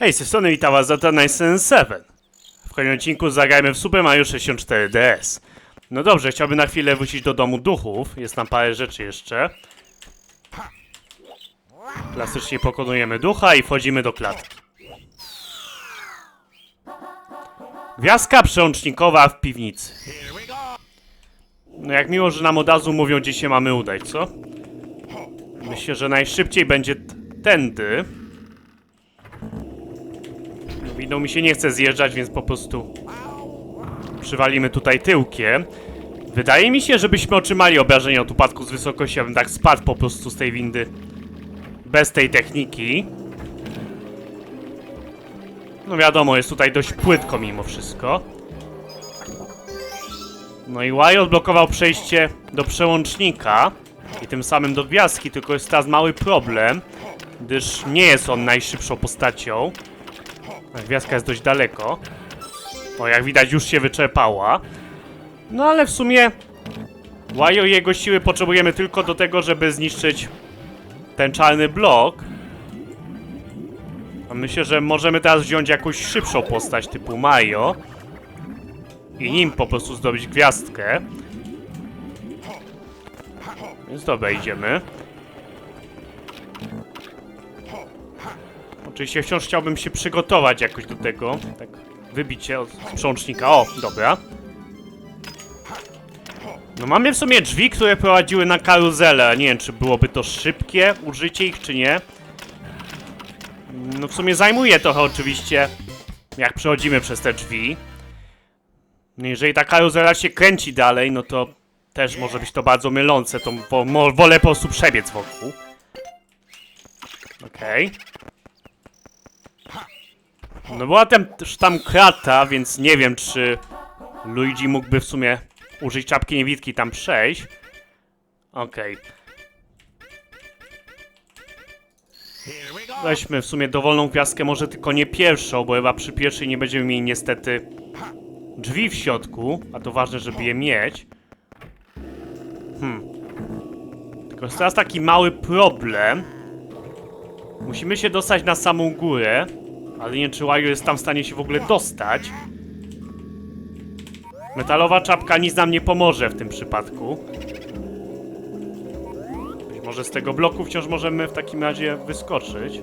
Hej, z tej strony witam was za Nice 7. W kolejnym odcinku zagrajmy w Super Mario 64 DS. No dobrze, chciałbym na chwilę wrócić do domu duchów. Jest tam parę rzeczy jeszcze. Klasycznie pokonujemy ducha i wchodzimy do klatki. Gwiazdka przełącznikowa w piwnicy. No jak miło, że nam od razu mówią, gdzie się mamy udać, co? Myślę, że najszybciej będzie tędy. Winą mi się nie chce zjeżdżać, więc po prostu przywalimy tutaj tyłkiem. Wydaje mi się, żebyśmy otrzymali obrażenia od upadku z wysokości, ja bym tak spadł po prostu z tej windy bez tej techniki. No wiadomo, jest tutaj dość płytko mimo wszystko. No i Y odblokował przejście do przełącznika i tym samym do gwiazdki, tylko jest teraz mały problem, gdyż nie jest on najszybszą postacią. Gwiazdka jest dość daleko. O, jak widać już się wyczerpała. No ale w sumie Wario i jego siły potrzebujemy tylko do tego, żeby zniszczyć ten czarny blok. A myślę, że możemy teraz wziąć jakąś szybszą postać typu Mario i nim po prostu zdobyć gwiazdkę. Więc dobra, idziemy. Oczywiście wciąż chciałbym się przygotować jakoś do tego. Tak, wybić się od sprzącznika. O, dobra. No mamy w sumie drzwi, które prowadziły na karuzelę. Nie wiem, czy byłoby to szybkie użycie ich, czy nie. No w sumie zajmuje trochę oczywiście, jak przechodzimy przez te drzwi. No jeżeli ta karuzela się kręci dalej, no to też może być to bardzo mylące, to wolę po prostu przebiec wokół. Okej. No była tam, też tam krata, więc nie wiem, czy Luigi mógłby w sumie użyć czapki niewidki tam przejść. Okej. Weźmy w sumie dowolną gwiazdkę, może tylko nie pierwszą, bo chyba przy pierwszej nie będziemy mieli niestety drzwi w środku, a to ważne, żeby je mieć. Hmm. Tylko jest teraz taki mały problem. Musimy się dostać na samą górę, ale nie wiem, czy Wario jest tam w stanie się w ogóle dostać. Metalowa czapka nic nam nie pomoże w tym przypadku. Być może z tego bloku wciąż możemy w takim razie wyskoczyć.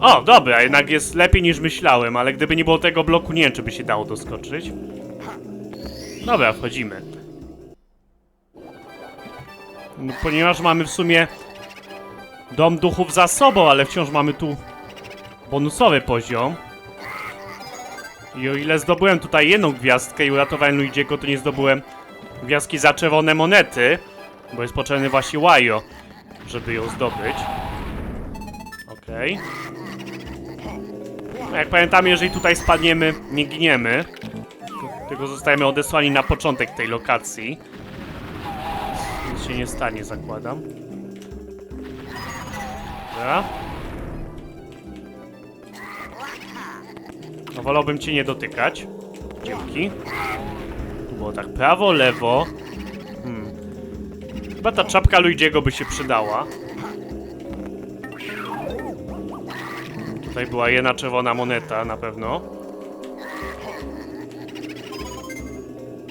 O, dobra, jednak jest lepiej niż myślałem, ale gdyby nie było tego bloku, nie wiem, czy by się dało doskoczyć. Dobra, wchodzimy. Ponieważ mamy w sumie dom duchów za sobą, ale wciąż mamy tu bonusowy poziom. I o ile zdobyłem tutaj jedną gwiazdkę i uratowałem Luigiego, to nie zdobyłem gwiazdki za czerwone monety, bo jest potrzebny właśnie Wario, żeby ją zdobyć. Okej. No, jak pamiętamy, jeżeli tutaj spadniemy, nie giniemy, tylko zostajemy odesłani na początek tej lokacji. Nic się nie stanie, zakładam. Dobra. No wolałbym cię nie dotykać. Dzięki. Tu było tak prawo, lewo. Hmm. Chyba ta czapka Luigiego by się przydała. Tutaj była jedna czerwona moneta na pewno.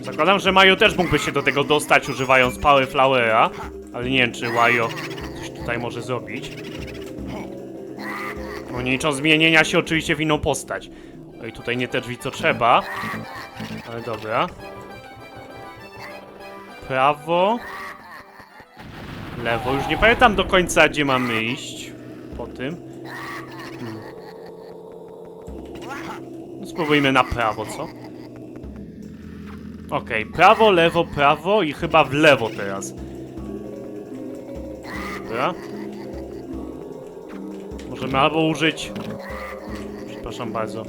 Zakładam, że Mario też mógłby się do tego dostać używając Power Flowera, ale nie wiem czy Wario coś tutaj może zrobić. Nie licząc zmienienia się oczywiście w inną postać. No i tutaj nie te drzwi co trzeba. Ale dobra. Prawo. Lewo. Już nie pamiętam do końca gdzie mamy iść. Po tym. Hmm. No spróbujmy na prawo, co? Okej, prawo, lewo, prawo i chyba w lewo teraz. Dobra. Możemy albo użyć... Przepraszam bardzo.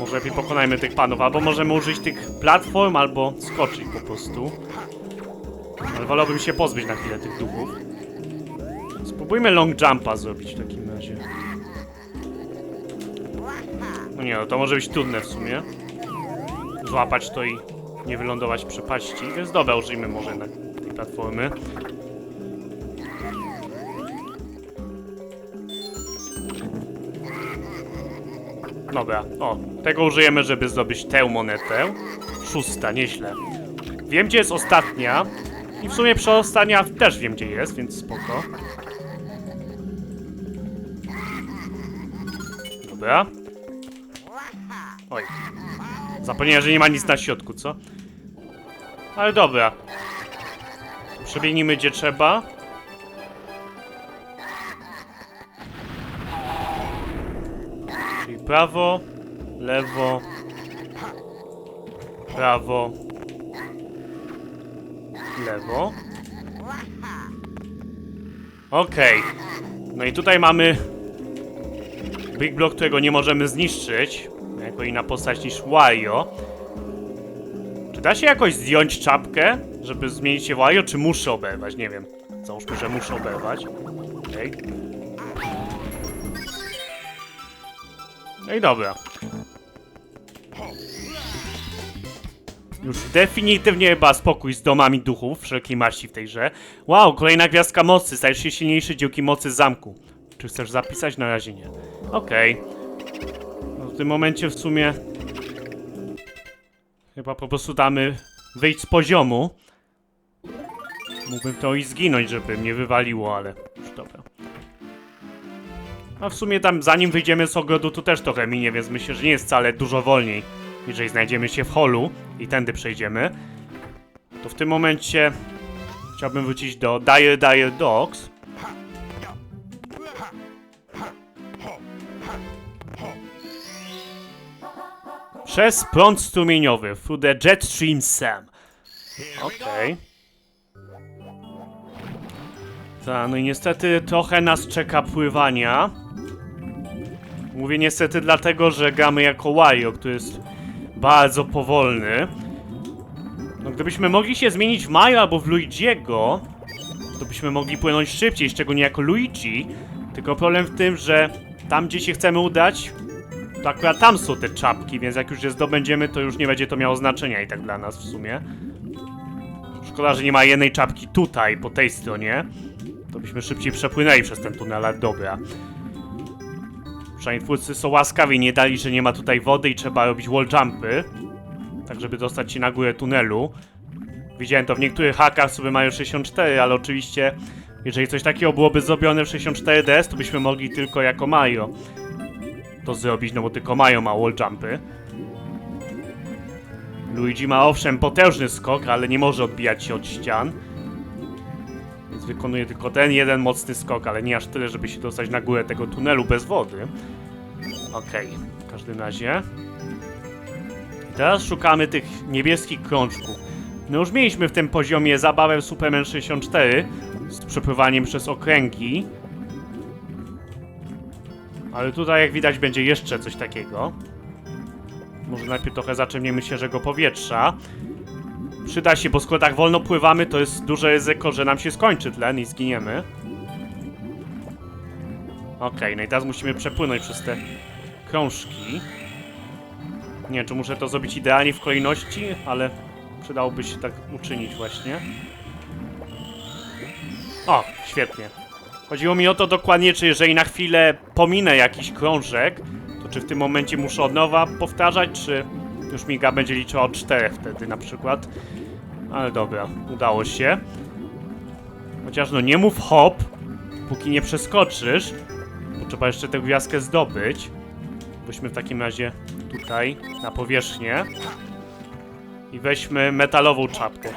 Może lepiej pokonajmy tych panów, albo możemy użyć tych platform, albo skoczyć po prostu. Ale wolałbym się pozbyć na chwilę tych duchów. Spróbujmy long jumpa zrobić w takim razie. No nie, no to może być trudne w sumie. Złapać to i nie wylądować w przepaści, więc dobra, użyjmy może na tej platformy. Dobra, o, tego użyjemy, żeby zdobyć tę monetę. Szósta, nieźle. Wiem, gdzie jest ostatnia. I w sumie przedostania też wiem, gdzie jest, więc spoko. Dobra. Oj. Zapomniałem, że nie ma nic na środku, co? Ale dobra. Przebiegnijmy gdzie trzeba. Czyli prawo, lewo, prawo, lewo. Okej. No i tutaj mamy Big Block, którego nie możemy zniszczyć. Jako inna postać niż Wario. Czy da się jakoś zdjąć czapkę, żeby zmienić się w Wario, czy muszę oberwać? Nie wiem. Załóżmy, że muszę oberwać. Okej. No i dobra. Już definitywnie chyba spokój z domami duchów wszelkiej maści w tej grze. Wow, kolejna gwiazdka mocy. Stajesz się silniejszy dzięki mocy zamku. Czy chcesz zapisać? Na razie nie. Okej. No w tym momencie w sumie... Chyba po prostu damy wyjść z poziomu. Mógłbym to i zginąć, żeby mnie wywaliło, ale już dobra. A w sumie tam zanim wyjdziemy z ogrodu to też trochę minie, więc myślę, że nie jest wcale dużo wolniej. Jeżeli znajdziemy się w holu i tędy przejdziemy, to w tym momencie chciałbym wrócić do Dire Dire Dogs. Przez prąd strumieniowy, through the jet stream Sam. Okej. Tak, no i niestety trochę nas czeka pływania. Mówię niestety dlatego, że gramy jako Wario, który jest bardzo powolny. No gdybyśmy mogli się zmienić w Mario albo w Luigiego, to byśmy mogli płynąć szybciej, szczególnie jako Luigi. Tylko problem w tym, że tam gdzie się chcemy udać, to akurat tam są te czapki, więc jak już je zdobędziemy, to już nie będzie to miało znaczenia i tak dla nas w sumie. Szkoda, że nie ma jednej czapki tutaj, po tej stronie. To byśmy szybciej przepłynęli przez ten tunel, ale dobra. Przynajmniej twórcy są łaskawi, nie dali, że nie ma tutaj wody i trzeba robić wall jumpy. Tak, żeby dostać się na górę tunelu. Widziałem to w niektórych hakach sobie mają 64, ale oczywiście, jeżeli coś takiego byłoby zrobione w 64DS, to byśmy mogli tylko jako Mario to zrobić, no bo tylko Mario ma wall jumpy. Luigi ma owszem potężny skok, ale nie może odbijać się od ścian. Wykonuje tylko ten jeden mocny skok, ale nie aż tyle, żeby się dostać na górę tego tunelu bez wody. Okej, w każdym razie. I teraz szukamy tych niebieskich krążków. No już mieliśmy w tym poziomie zabawę Superman 64 z przepływaniem przez okręgi. Ale tutaj jak widać będzie jeszcze coś takiego. Może najpierw trochę zaczerpniemy świeżego powietrza. Przyda się, bo skoro tak wolno pływamy, to jest duże ryzyko, że nam się skończy tlen i zginiemy. Okej, no i teraz musimy przepłynąć przez te krążki. Nie wiem, czy muszę to zrobić idealnie w kolejności, ale przydałoby się tak uczynić właśnie. O, świetnie. Chodziło mi o to dokładnie, czy jeżeli na chwilę pominę jakiś krążek, to czy w tym momencie muszę od nowa powtarzać, czy już miga będzie liczyła od czterech wtedy na przykład. Ale dobra, udało się. Chociaż no nie mów hop, póki nie przeskoczysz, bo trzeba jeszcze tę gwiazdkę zdobyć. Weźmy w takim razie tutaj na powierzchnię i weźmy metalową czapkę.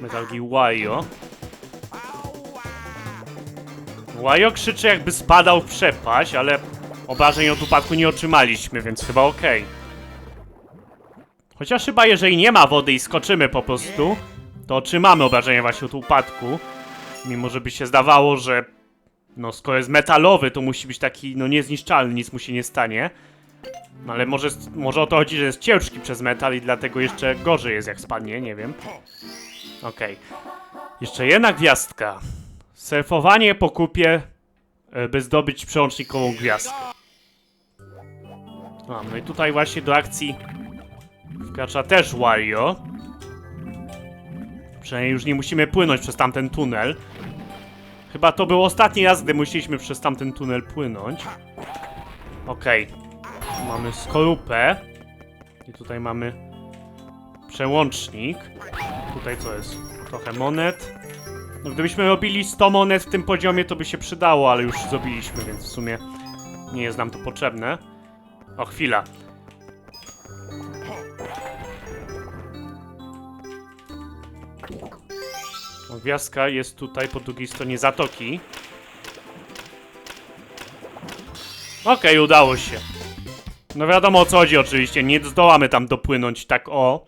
Metal Gear. Wario krzyczy jakby spadał w przepaść, ale obrażeń od upadku nie otrzymaliśmy, więc chyba okej. Chociaż chyba jeżeli nie ma wody i skoczymy po prostu, to otrzymamy obrażenia właśnie od upadku. Mimo, że by się zdawało, że no skoro jest metalowy, to musi być taki no niezniszczalny, nic mu się nie stanie. No ale może, może o to chodzi, że jest ciężki przez metal i dlatego jeszcze gorzej jest jak spadnie, nie wiem. Okej. Jeszcze jedna gwiazdka. Surfowanie po kupie, by zdobyć przełącznikową gwiazdkę. A, no i tutaj właśnie do akcji Wkracza też Wario. Przynajmniej już nie musimy płynąć przez tamten tunel. Chyba to był ostatni raz, gdy musieliśmy przez tamten tunel płynąć. Okej. Mamy skorupę. I tutaj mamy przełącznik. Tutaj co jest? Trochę monet. No gdybyśmy robili 100 monet w tym poziomie, to by się przydało, ale już zrobiliśmy, więc w sumie nie jest nam to potrzebne. O, chwila. Gwiazdka jest tutaj po drugiej stronie zatoki. Okej, udało się. No wiadomo o co chodzi oczywiście, nie zdołamy tam dopłynąć tak o.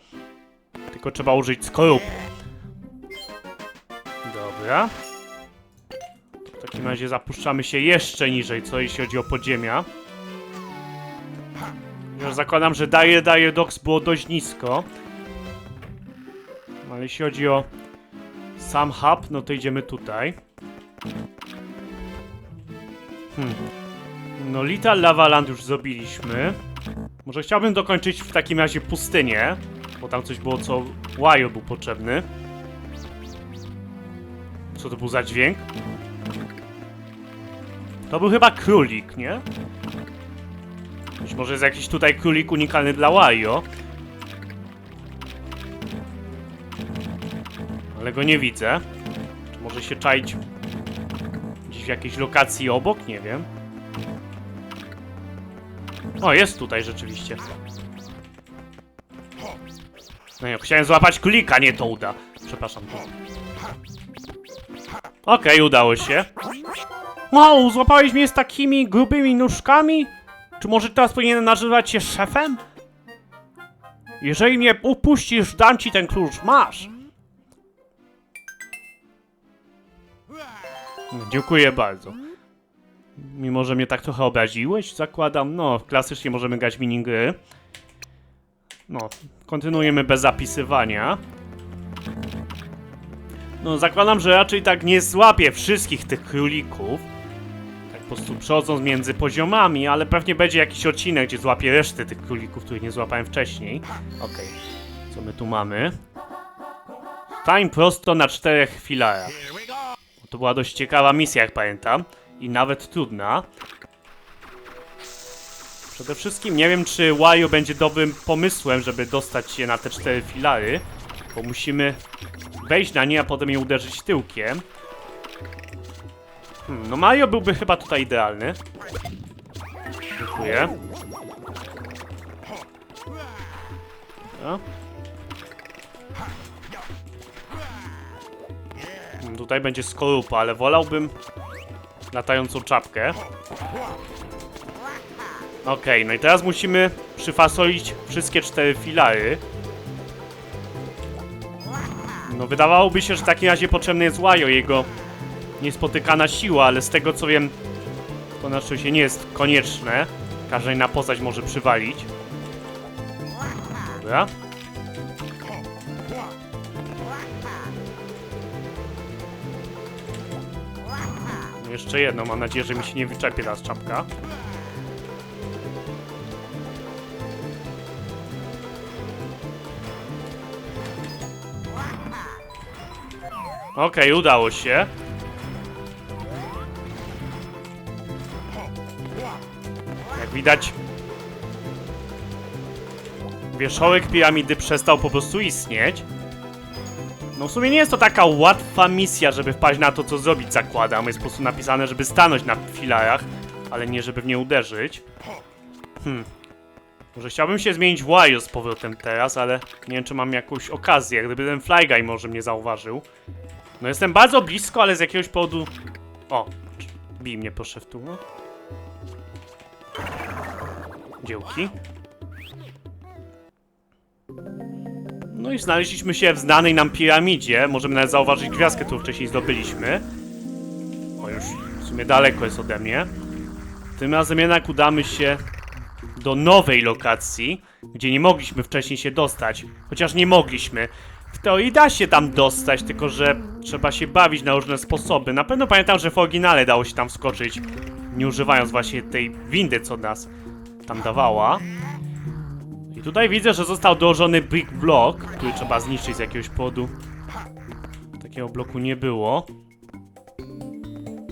Tylko trzeba użyć skorupu. Dobra. W takim razie zapuszczamy się jeszcze niżej, co jeśli chodzi o podziemia. Już zakładam, że daje, daje Dox było dość nisko. Ale jeśli chodzi o sam hub, no to idziemy tutaj. Hmm. No Little Lava Land już zrobiliśmy. Może chciałbym dokończyć w takim razie pustynię, bo tam coś było, co Wario był potrzebny. Co to był za dźwięk? To był chyba królik, nie? Być może jest jakiś tutaj królik unikalny dla Wario. Ale go nie widzę. Czy może się czaić gdzieś w jakiejś lokacji obok? Nie wiem. O, jest tutaj rzeczywiście. No nie, chciałem złapać królika, nie to uda. Przepraszam. Okej, udało się. Wow, złapałeś mnie z takimi grubymi nóżkami? Czy może teraz powinienem nazywać się szefem? Jeżeli mnie upuścisz, dam ci ten klucz. Masz. No, Dziękuję bardzo. Mimo, że mnie tak trochę obraziłeś, zakładam. No, klasycznie możemy grać minigry. No, kontynuujemy bez zapisywania. No, zakładam, że raczej tak nie złapię wszystkich tych królików. Tak po prostu przechodząc między poziomami, ale pewnie będzie jakiś odcinek, gdzie złapię resztę tych królików, których nie złapałem wcześniej. Okej, co my tu mamy? Stań prosto na czterech filarach. To była dość ciekawa misja, jak pamiętam. I nawet trudna. Przede wszystkim nie wiem, czy Wario będzie dobrym pomysłem, żeby dostać się na te cztery filary. Bo musimy wejść na nie, a potem je uderzyć tyłkiem. Hmm, no Mario byłby chyba tutaj idealny. Dziękuję. Dobra. Hmm, Tutaj będzie skorupa, ale wolałbym latającą czapkę. Okej, no i teraz musimy przyfasolić wszystkie cztery filary. No wydawałoby się, że w takim razie potrzebny jest Wario, jego niespotykana siła, ale z tego co wiem, to na szczęście nie jest konieczne. Każda inna postać może przywalić. Dobra. Jeszcze jedno, mam nadzieję, że mi się nie wyczepie teraz czapka. Okej, udało się. Jak widać, wierzchołek piramidy przestał po prostu istnieć. No w sumie nie jest to taka łatwa misja, żeby wpaść na to, co zrobić, zakładam. Jest po prostu napisane, żeby stanąć na filarach, ale nie żeby w nie uderzyć. Hmm. Może chciałbym się zmienić w Wario z powrotem teraz, ale nie wiem, czy mam jakąś okazję. Gdyby ten Fly Guy może mnie zauważył. No jestem bardzo blisko, ale z jakiegoś powodu... O, bij mnie proszę w tu, no. Dziełki. No i znaleźliśmy się w znanej nam piramidzie. Możemy nawet zauważyć gwiazdkę, którą wcześniej zdobyliśmy. O, już w sumie daleko jest ode mnie. Tym razem jednak udamy się do nowej lokacji, gdzie nie mogliśmy wcześniej się dostać. Chociaż nie mogliśmy. W teorii da się tam dostać, tylko że trzeba się bawić na różne sposoby. Na pewno pamiętam, że w oryginale dało się tam wskoczyć, nie używając właśnie tej windy, co nas tam dawała. I tutaj widzę, że został dołożony brick block, który trzeba zniszczyć z jakiegoś powodu. Takiego bloku nie było.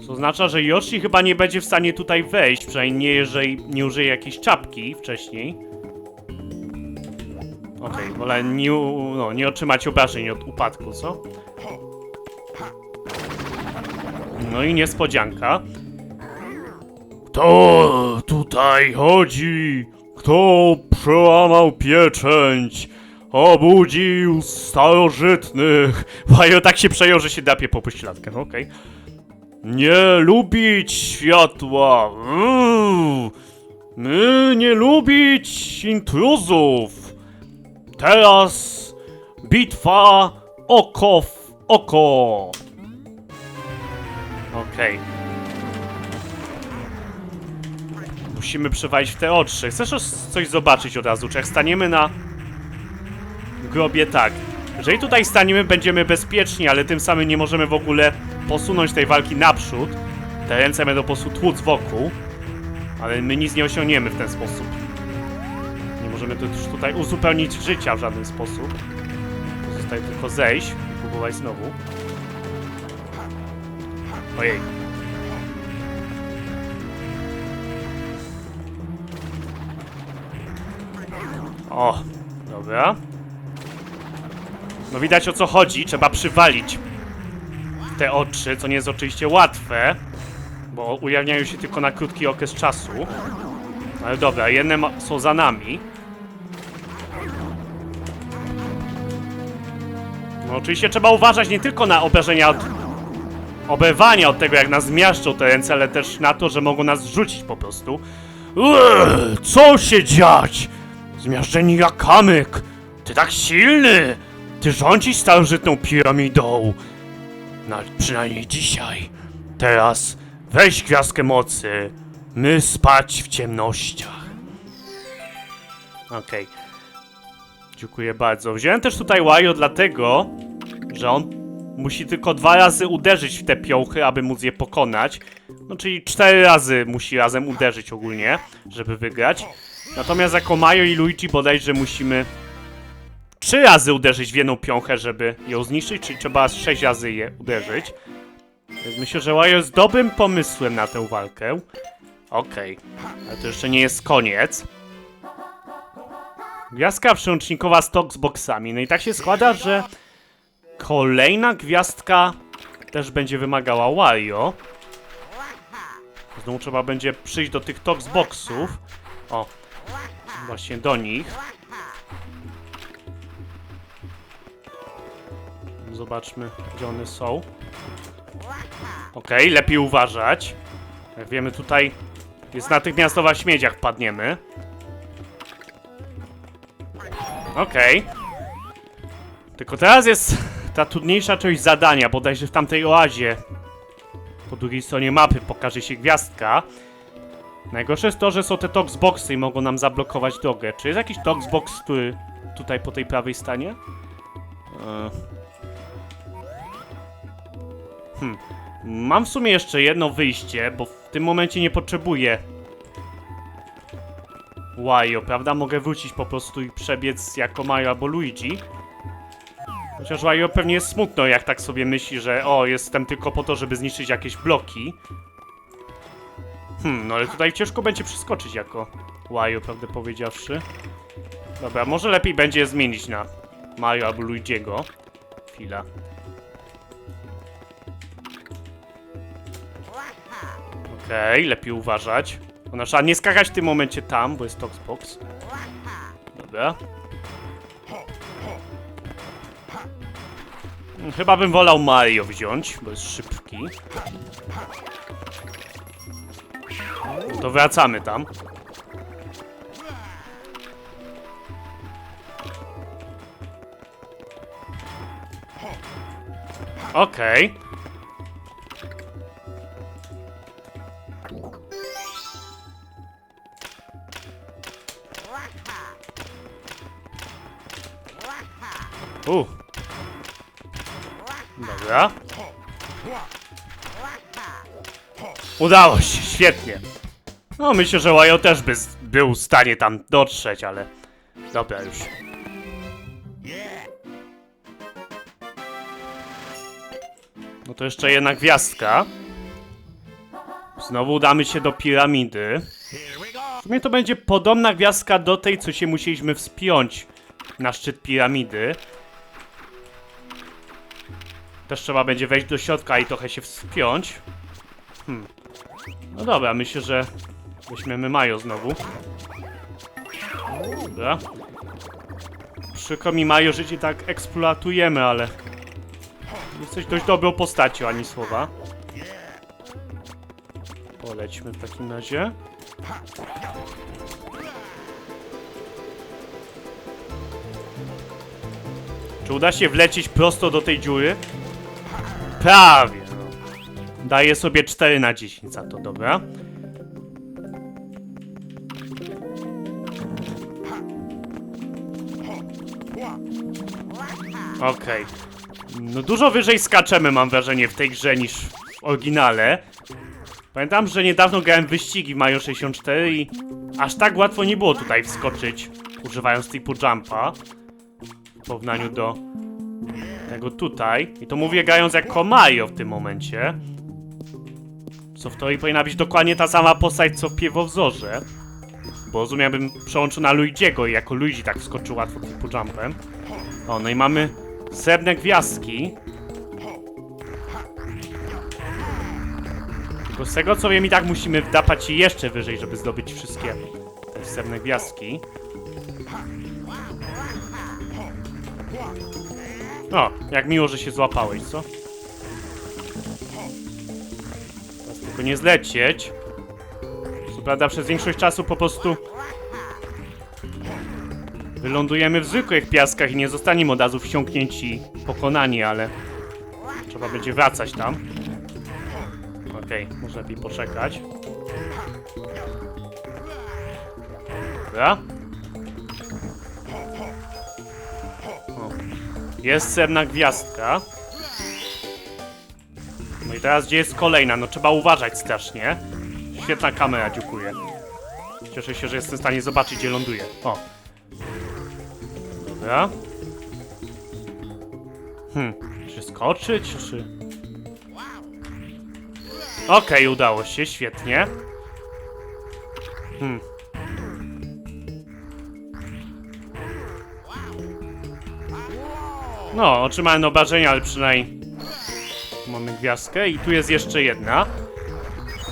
Co oznacza, że Yoshi chyba nie będzie w stanie tutaj wejść, przynajmniej nie, jeżeli nie użyje jakiejś czapki wcześniej. Okej, wolę nie, u- no, nie otrzymać obrażeń od upadku, co? No i niespodzianka. Kto tutaj chodzi? Kto przełamał pieczęć? Obudził starożytnych. Wajo tak się przejął, że się dapie po pośladkę, no okej. Nie lubić światła. Uuu. My nie lubić intruzów. Teraz bitwa oko w oko. Okej. Musimy przewalić w te oczy. Chcesz coś zobaczyć od razu? Czy jak staniemy na grobie tak. Jeżeli tutaj staniemy, będziemy bezpieczni, ale tym samym nie możemy w ogóle posunąć tej walki naprzód. Te ręce będą po prostu tłuc wokół. Ale my nic nie osiągniemy w ten sposób. Możemy tu- tutaj uzupełnić życia w żaden sposób. Pozostaje tylko zejść i próbować znowu. Ojej. O, dobra. No widać o co chodzi, trzeba przywalić te oczy, co nie jest oczywiście łatwe, bo ujawniają się tylko na krótki okres czasu. Ale dobra, jedne są za nami. No oczywiście trzeba uważać nie tylko na obrażenia od oberwania od tego, jak nas miaszczą te ręce, ale też na to, że mogą nas zrzucić po prostu. Eee, co się dziać? Zmiażdżeni jak kamyk! Ty tak silny! Ty rządzisz starożytną piramidą! No, przynajmniej dzisiaj. Teraz weź gwiazdkę mocy. My spać w ciemnościach. Okej. Dziękuję bardzo. Wziąłem też tutaj Wario dlatego, że on musi tylko dwa razy uderzyć w te piołchy, aby móc je pokonać. No czyli cztery razy musi razem uderzyć ogólnie, żeby wygrać. Natomiast jako Mario i Luigi bodajże musimy trzy razy uderzyć w jedną piąchę, żeby ją zniszczyć, czyli trzeba sześć razy je uderzyć. Więc myślę, że Wario jest dobrym pomysłem na tę walkę. Okej, ale to jeszcze nie jest koniec. Gwiazdka przełącznikowa z boksami. No i tak się składa, że kolejna gwiazdka też będzie wymagała Wario. Znowu trzeba będzie przyjść do tych tox boxów. O, właśnie do nich. Zobaczmy, gdzie one są. Okej, lepiej uważać. Jak wiemy, tutaj jest natychmiastowa śmieć, jak wpadniemy. Okej. Tylko teraz jest ta trudniejsza część zadania, bodajże w tamtej oazie. Po drugiej stronie mapy pokaże się gwiazdka. Najgorsze jest to, że są te toxboxy i mogą nam zablokować drogę. Czy jest jakiś toxbox, który tutaj po tej prawej stanie? E. Hmm. Mam w sumie jeszcze jedno wyjście, bo w tym momencie nie potrzebuję Wario, prawda? Mogę wrócić po prostu i przebiec jako Mario albo Luigi. Chociaż Wario pewnie jest smutno, jak tak sobie myśli, że o, jestem tylko po to, żeby zniszczyć jakieś bloki. Hmm, no ale tutaj ciężko będzie przeskoczyć jako Wario, prawdę powiedziawszy. Dobra, może lepiej będzie zmienić na Mario albo Luigiego. Chwila. Okej, lepiej uważać. Ona trzeba nie skakać w tym momencie tam, bo jest Toxbox. Dobra. Hmm, Chyba bym wolał Mario wziąć, bo jest szybki. To wracamy tam. Okej. U. Dobra. Udało się, świetnie. No myślę, że Wajo też by był w stanie tam dotrzeć, ale Dobra, już. No to jeszcze jedna gwiazdka. Znowu udamy się do piramidy. W sumie to będzie podobna gwiazdka do tej, co się musieliśmy wspiąć na szczyt piramidy. Też trzeba będzie wejść do środka i trochę się wspiąć. Hmm. No dobra, myślę, że weźmiemy Majo znowu. Dobra. Przykro mi Majo, że cię tak eksploatujemy, ale... Jesteś dość dobrą postacią, ani słowa. Polećmy w takim razie. Czy uda się wlecieć prosto do tej dziury? Prawie. no. Daję sobie 4 na 10 za to, dobra? Okej. No dużo wyżej skaczemy mam wrażenie w tej grze niż w oryginale. Pamiętam, że niedawno grałem wyścigi w Mario 64 i aż tak łatwo nie było tutaj wskoczyć, używając triple jumpa. W porównaniu do tego tutaj. I to mówię grając jako Mario w tym momencie. Co w teorii powinna być dokładnie ta sama postać co w pierwowzorze. Bo rozumiem, bym przełączył na Luigiego i jako Luigi tak wskoczył łatwo triple jumpem. O, no i mamy srebrne gwiazdki. Tylko z tego co wiem i tak musimy wdapać się jeszcze wyżej, żeby zdobyć wszystkie te srebrne gwiazdki. O, jak miło, że się złapałeś, co? Teraz tylko nie zlecieć. Co prawda przez większość czasu po prostu wylądujemy w zwykłych piaskach i nie zostaniemy od razu wsiąknięci, pokonani, ale trzeba będzie wracać tam. Okej, może lepiej poczekać. Dobra. Jest srebrna gwiazdka. No i teraz gdzie jest kolejna? No trzeba uważać strasznie. Świetna kamera, dziękuję. Cieszę się, że jestem w stanie zobaczyć, gdzie ląduje. O. Dobra. Hmm, czy skoczyć, czy... Okej, udało się, świetnie. Hmm. No, otrzymałem obrażenia, ale przynajmniej mamy gwiazdkę i tu jest jeszcze jedna.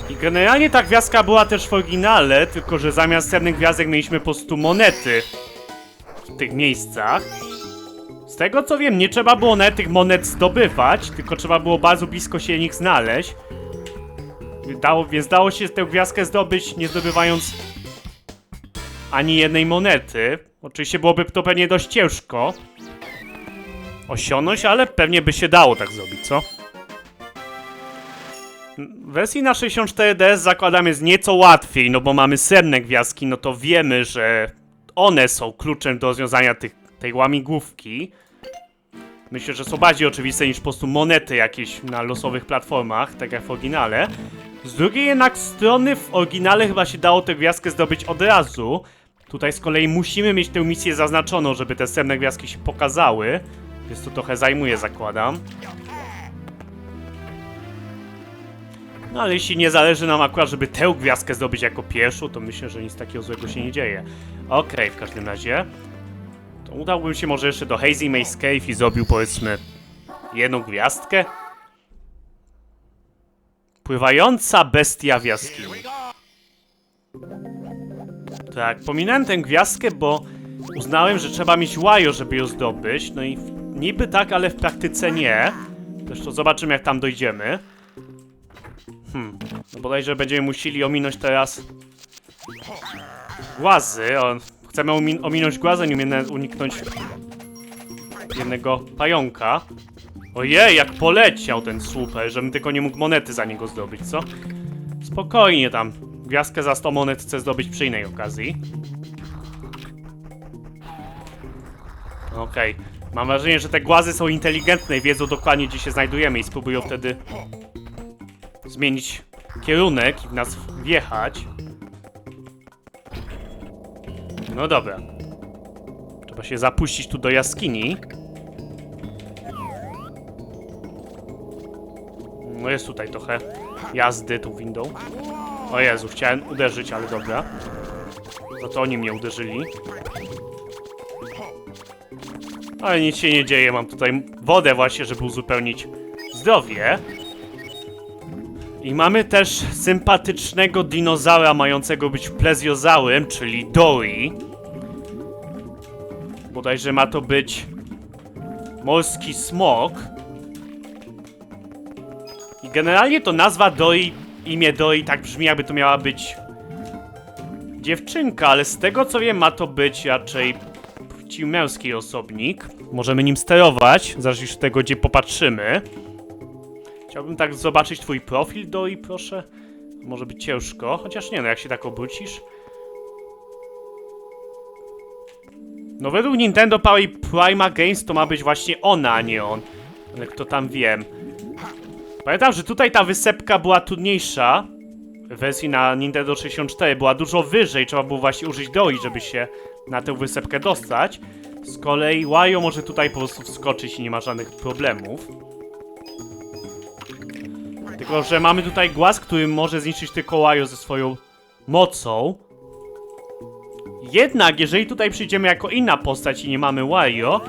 I generalnie ta gwiazdka była też w oryginale, tylko że zamiast srebrnych gwiazdek mieliśmy po prostu monety w tych miejscach. Z tego co wiem, nie trzeba było nawet tych monet zdobywać, tylko trzeba było bardzo blisko się nich znaleźć. Dało, więc dało się tę gwiazdkę zdobyć, nie zdobywając ani jednej monety. Oczywiście byłoby to pewnie dość ciężko osiągnąć, ale pewnie by się dało tak zrobić, co? W wersji na 64DS zakładam jest nieco łatwiej, no bo mamy srebrne gwiazdki, no to wiemy, że one są kluczem do rozwiązania tych, tej łamigłówki. Myślę, że są bardziej oczywiste niż po prostu monety jakieś na losowych platformach, tak jak w oryginale. Z drugiej jednak strony w oryginale chyba się dało tę gwiazdkę zdobyć od razu. Tutaj z kolei musimy mieć tę misję zaznaczoną, żeby te srebrne gwiazdki się pokazały. Więc to trochę zajmuje, zakładam. No ale jeśli nie zależy nam akurat, żeby tę gwiazdkę zdobyć jako pierwszą, to myślę, że nic takiego złego się nie dzieje. Okej, w każdym razie. To udałbym się może jeszcze do Hazy Maze Cave i zrobił powiedzmy jedną gwiazdkę. Pływająca bestia w jaskini. Tak, pominąłem tę gwiazdkę, bo uznałem, że trzeba mieć łajo, żeby ją zdobyć. No i niby tak, ale w praktyce nie. Zresztą zobaczymy, jak tam dojdziemy. Hmm, no bodajże będziemy musieli ominąć teraz głazy. Chcemy omin ominąć głazę, nie uniknąć jednego pająka. Ojej, jak poleciał ten super, żebym tylko nie mógł monety za niego zdobyć, co? Spokojnie tam. Gwiazdkę za 100 monet chcę zdobyć przy innej okazji. Okej. Mam wrażenie, że te głazy są inteligentne i wiedzą dokładnie, gdzie się znajdujemy i spróbują wtedy zmienić kierunek i w nas wjechać. No dobra. Trzeba się zapuścić tu do jaskini. No jest tutaj trochę jazdy tą windą. O Jezu, chciałem uderzyć, ale dobra. Za to oni mnie uderzyli. Ale nic się nie dzieje, mam tutaj wodę właśnie, żeby uzupełnić zdrowie. I mamy też sympatycznego dinozaura mającego być plezjozaurem, czyli Dory. Bodajże ma to być morski smok. I generalnie to nazwa Doi, imię Doi tak brzmi jakby to miała być dziewczynka, ale z tego co wiem ma to być raczej płci męski osobnik. Możemy nim sterować, zależy od tego gdzie popatrzymy. Chciałbym tak zobaczyć twój profil Doi, proszę. Może być ciężko, chociaż nie no, jak się tak obrócisz. No według Nintendo Power Prima Games to ma być właśnie ona, a nie on. Ale kto tam wiem. Pamiętam, że tutaj ta wysepka była trudniejsza. W wersji na Nintendo 64 była dużo wyżej, trzeba było właśnie użyć doi, żeby się na tę wysepkę dostać. Z kolei Wario może tutaj po prostu wskoczyć i nie ma żadnych problemów. Tylko, że mamy tutaj głaz, który może zniszczyć tylko Wario ze swoją mocą. Jednak, jeżeli tutaj przyjdziemy jako inna postać i nie mamy Wario,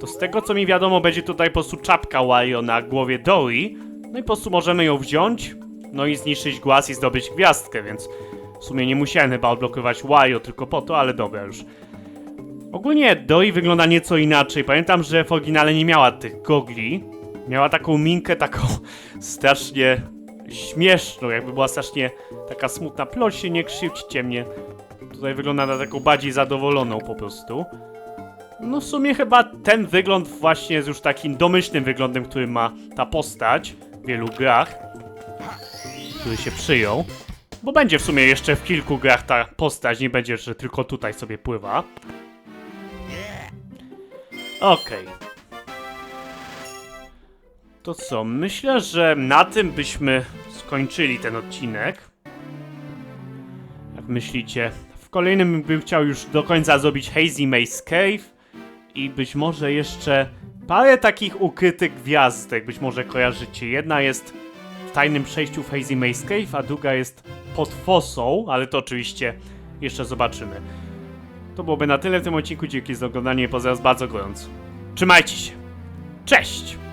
to z tego co mi wiadomo, będzie tutaj po prostu czapka Wario na głowie Dory. No i po prostu możemy ją wziąć, no i zniszczyć głaz i zdobyć gwiazdkę, więc w sumie nie musiałem chyba odblokować Wario tylko po to, ale dobra już. Ogólnie Dory wygląda nieco inaczej. Pamiętam, że w oryginale nie miała tych gogli. Miała taką minkę, taką strasznie śmieszną, jakby była strasznie taka smutna. Ploć się, nie krzywdźcie mnie. Tutaj wygląda na taką bardziej zadowoloną po prostu. No w sumie chyba ten wygląd właśnie jest już takim domyślnym wyglądem, który ma ta postać w wielu grach, który się przyjął. Bo będzie w sumie jeszcze w kilku grach ta postać, nie będzie, że tylko tutaj sobie pływa. Okej. To co, myślę, że na tym byśmy skończyli ten odcinek. Jak myślicie? W kolejnym bym chciał już do końca zrobić Hazy Maze Cave i być może jeszcze parę takich ukrytych gwiazdek, być może kojarzycie. Jedna jest tajnym przejściu w Hazy Maze Cave, a druga jest pod fosą, ale to oczywiście jeszcze zobaczymy. To byłoby na tyle w tym odcinku, dzięki za oglądanie pozdrawiam bardzo gorąco. Trzymajcie się! Cześć!